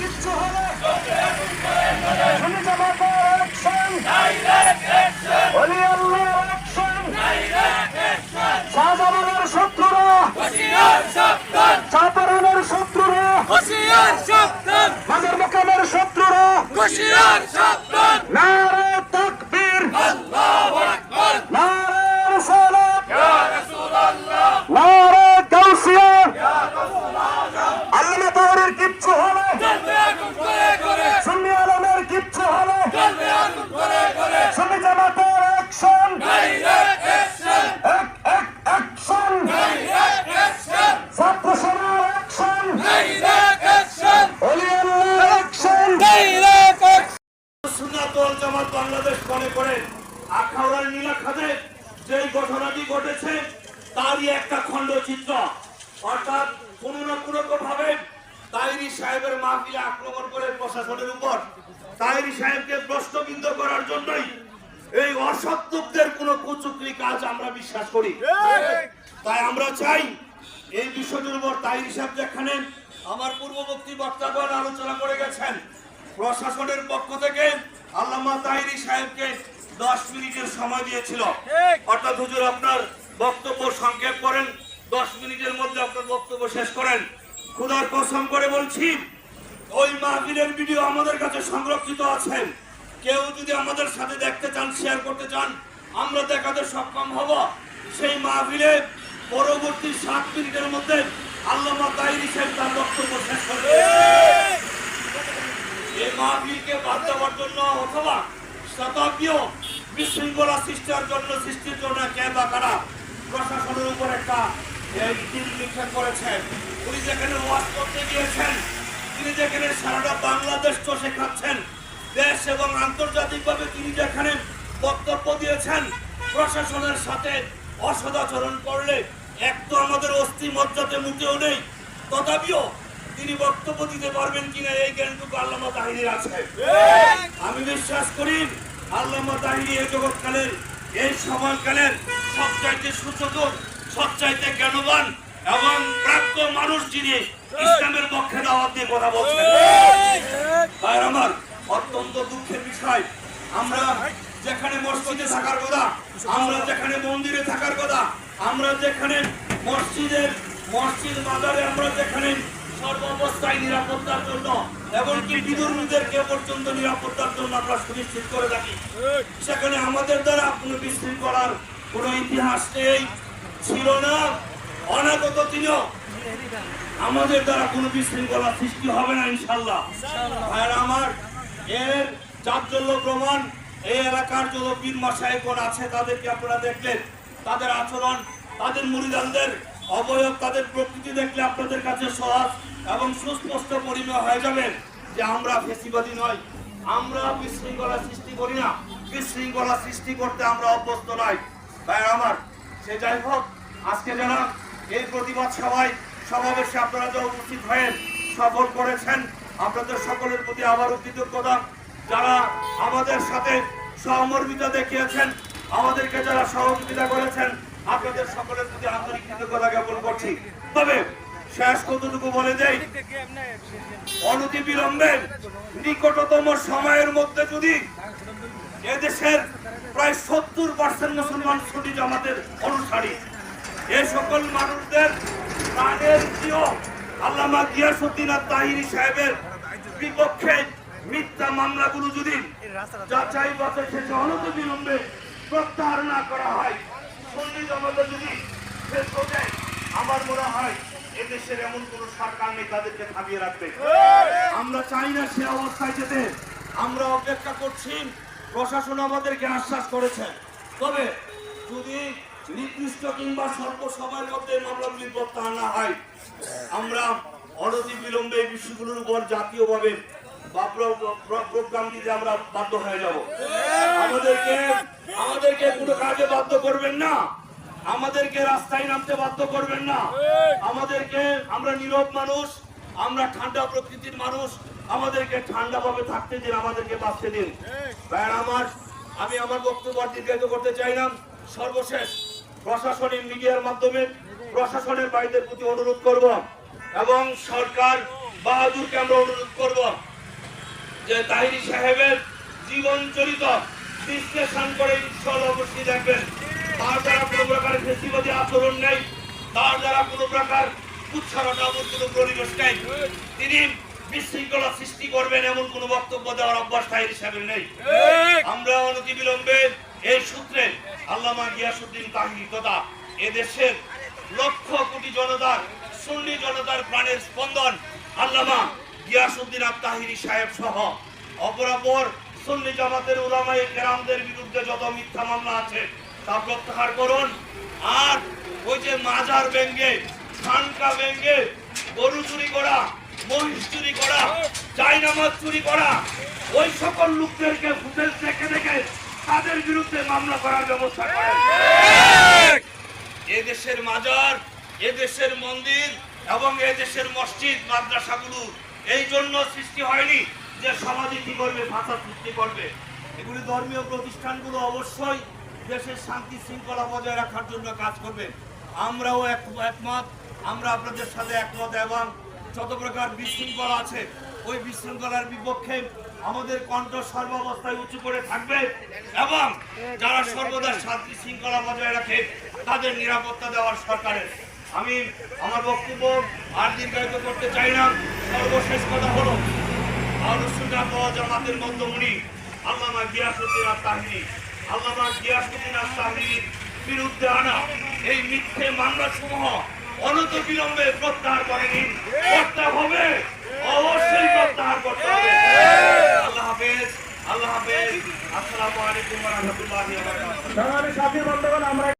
কিচ্ছু হবে শুনে যাবার পর অ্যাকশন বলি আল্লাহ অ্যাকশন শাহজামানের শত্রুরা চাপানোর শত্রু ঘটেছে তারই একটা খণ্ডচিত্র। অর্থাৎ কোন না কোনো ভাবে তাইরি সাহেবের মাহফিলে আক্রমণ করে প্রশাসনের উপর। তাইরি সাহেবকে প্রশ্নবিদ্ধ করার জন্যই এই অসত্যদের কোনো কুচুকরি কাজ আমরা বিশ্বাস করি। তাই আমরা চাই এই বিষয়টির উপর তাইরি সাহেব যেখানে আমার পূর্ববর্তী বক্তাগণ আলোচনা করে গেছেন, প্রশাসনের পক্ষ থেকে আল্লামা তাইরি সাহেবকে দশ মিনিটের সময় দিয়েছিল। অর্থাৎ হুজুর, আপনার বক্তব্য সংক্ষেপ করেন। দশ মিনিটের মধ্যে আপনার বক্তব্য শেষ করেন। খুদার কসম করে বলছি, ওই মাহফিলের ভিডিও আমাদের কাছে সংরক্ষিত আছেন কেউ যদি আমাদের সাথে দেখতে চান শেয়ার করতে চান, আমরা দেখাতে সক্ষম হব। সেই মাহফিলে পরবর্তী সাত মিনিটের মধ্যে আল্লামা তাহিরি সাহেব তার বক্তব্য শেষ করবে। এই মাহফিলকে বাদ দেওয়ার জন্য অথবা শতাব্দীয় বিশৃঙ্খলা সৃষ্টির জন্য সৃষ্টির জন্য কে বা কারা প্রশাসনের উপর একটা নিক্ষেপ করেছেন। উনি যেখানে ওয়াজ করতে গিয়েছেন তিনি যেখানে সারাটা বাংলাদেশ চষে খাচ্ছেন দেশ এবং আন্তর্জাতিকভাবে তিনি যেখানে বক্তব্য দিয়েছেন প্রশাসনের সাথে অসদাচরণ করলে এক তো আমাদের অস্থি মজ্জাতে মুটেও নেই তথাপিও তিনি বক্তব্য দিতে পারবেন কিনা এই জ্ঞানটুকু আল্লামা তাহিনীর আছে। আমি বিশ্বাস করি আল্লামা তাহিনী এই জগৎকালের এই সময়কালের সবচাইতে সুচতুর, সবচাইতে জ্ঞানবান এবং প্রাপ্য মানুষ যিনি, ইসলামের পক্ষে দাওয়াত দিয়ে কথা বলছেন। আমার, অত্যন্ত দুঃখের বিষয়, আমরা যেখানে মসজিদে থাকার কথা, আমরা যেখানে মন্দিরে থাকার কথা, আমরা যেখানে মসজিদের, মসজিদ মাজারে আমরা যেখানে সর্বাবস্থায় নিরাপত্তার জন্য, এমনকি বিদুর্মীদেরকে পর্যন্ত নিরাপত্তার জন্য আমরা সুনিশ্চিত করে থাকি। সেখানে আমাদের দ্বারা কোনো বিশৃঙ্খলার কোনো ইতিহাস নেই, ছিল না, অনাগত দিনেও আমাদের দ্বারা কোনো বিশৃঙ্খলা সৃষ্টি হবে না, ইনশাল্লাহ। আর আমার, এর চাঞ্চল্য প্রমাণ, এই এলাকার যত পীর মাসায়কন আছে, তাদেরকে আপনারা দেখলেন। তাদের আচরণ, তাদের মুড়িদানদের অবয়ব তাদের প্রকৃতি দেখলে আপনাদের কাছে সহজ এবং সুস্পষ্ট পরিচয় হয়ে যাবে যে আমরা ফেসিবাদী নয় আমরা বিশৃঙ্খলা সৃষ্টি করি না। বিশৃঙ্খলা সৃষ্টি করতে আমরা অভ্যস্ত নয় তাই আমার, সে যাই হোক, আজকে যারা এই প্রতিবাদ সভায় সমাবেশে আপনারা যা উপস্থিত হয়ে সফল করেছেন, আপনাদের সকলের প্রতি আবারও কৃতজ্ঞতা। যারা আমাদের সাথে সহমর্মিতা দেখিয়েছেন, আমাদেরকে যারা সহযোগিতা করেছেন আপনাদের সকলের প্রতি আন্তরিক কৃতজ্ঞতা জ্ঞাপন করছি। তবে শেষ কতটুকু বলে দেই? অনতি বিলম্বে নিকটতম সময়ের মধ্যে যদি এদেশের প্রায় সত্তর পার্সেন্ট মুসলমান ছুটি জামাতের অনুসারী, এ সকল মানুষদের প্রাণের প্রিয় আল্লামা গিয়াসুদ্দিন আর তাহিরি সাহেবের বিপক্ষে মিথ্যা মামলাগুলো যদি যাচাই বাছাই শেষে অনত বিলম্বে প্রত্যাহার না করা হয় সন্নি জামাতে যদি শেষ হয়ে যায়, আমার মনে হয় এদেশের এমন কোন সরকার নেই তাদেরকে থামিয়ে রাখবে। আমরা চাই না সে অবস্থায় যেতে। আমরা অপেক্ষা করছি প্রশাসন আমাদেরকে আশ্বাস করেছে। তবে যদি নির্দিষ্ট কিংবা স্বল্প সময়ের মধ্যে মামলাগুলি প্রত্যাহার না হয় আমরা অনতি বিলম্বে এই বিষয়গুলোর উপর জাতীয়ভাবে বা প্র- প্র- প্রোগ্রাম দিতে আমরা বাধ্য হয়ে যাব। কাজে বাধ্য করবেন না। আমাদেরকে রাস্তায় নামতে বাধ্য করবেন না। আমাদেরকে আমরা নীরব মানুষ, আমরা ঠান্ডা প্রকৃতির মানুষ। আমাদেরকে ঠান্ডা ভাবে থাকতে দিন, আমাদেরকে বাঁচতে দিন। ভাইয়ের আমার, আমি আমার বক্তব্য দীর্ঘায়িত করতে চাই না। সর্বশেষ প্রশাসনিক মিডিয়ার মাধ্যমে প্রশাসনের বাইদের প্রতি অনুরোধ করব এবং সরকার বাহাদুরকে আমরা অনুরোধ করব। যে তাহিরি সাহেবের জীবন চরিত বিশ্লেষণ করে ঈশ্বর অবশ্যই দেখবেন। তার দ্বারা কোনো প্রকার ফেসিবাদী আচরণ নেই তার দ্বারা কোনো প্রকার উচ্ছারণামূল কোনো পরিবেশ নেই। তিনি বিশৃঙ্খলা সৃষ্টি করবেন এমন কোনো বক্তব্য দেওয়ার অভ্যাস তাহির সাহেবের নেই। আমরা অনতি বিলম্বে এই সূত্রে আল্লামা গিয়াসুদ্দিন তাহিরি তথা এদেশের লক্ষ কোটি জনতার সুন্নি জনতার প্রাণের স্পন্দন আল্লামা গিয়াসুদ্দিন আব তাহিরি সাহেব সহ অপরাপর সুন্নি জামাতের কেরামদের বিরুদ্ধে যত মিথ্যা মামলা আছে, তা প্রত্যাহার করুন। আর ওই যে মাজার ব্যঙ্গে, খানকা ব্যঙ্গে গরু চুরি করা, মহিষ চুরি করা চাইনামাজ চুরি করা, ওই সকল লোকদেরকে ফুটেজ দেখে দেখে তাদের বিরুদ্ধে মামলা করার ব্যবস্থা করেন। এদেশের মাজার, এদেশের মন্দির এবং এদেশের মসজিদ মাদ্রাসাগুলো এই জন্য সৃষ্টি হয়নি যে সমাজে কি করবে, ভাষা সৃষ্টি করবে। এগুলি ধর্মীয় প্রতিষ্ঠানগুলো অবশ্যই দেশের শান্তি শৃঙ্খলা বজায় রাখার জন্য কাজ করবে। আমরাও এক একমত, আমরা আপনাদের সাথে একমত এবং যত প্রকার বিশৃঙ্খলা আছে, ওই বিশৃঙ্খলার বিপক্ষে আমাদের কণ্ঠ সর্বাবস্থায় উঁচু করে থাকবে এবং যারা সর্বদা শান্তি শৃঙ্খলা বজায় রাখে, তাদের নিরাপত্তা দেওয়ার সরকারের আমি আমার বক্তব্য আর দীর্ঘায়িত করতে চাই না। সর্বশেষ কথা হলো আলোচনা জামাতের মধ্যমণি আল্লামা গিয়াসুদ্দিন আর তাহিনী আল্লামা গিয়াসুদ্দিন আর তাহিনীর বিরুদ্ধে আনা এই মিথ্যে মামলা সমূহ অনত বিলম্বে প্রত্যাহার করেনি। করতে হবে, অবশ্যই প্রত্যাহার করতে হবে। আল্লাহ হাফেজ আল্লাহ হাফেজ। আসসালামু আলাইকুম ওয়া রাহমাতুল্লাহি ওয়া বারাকাতুহু। আমরা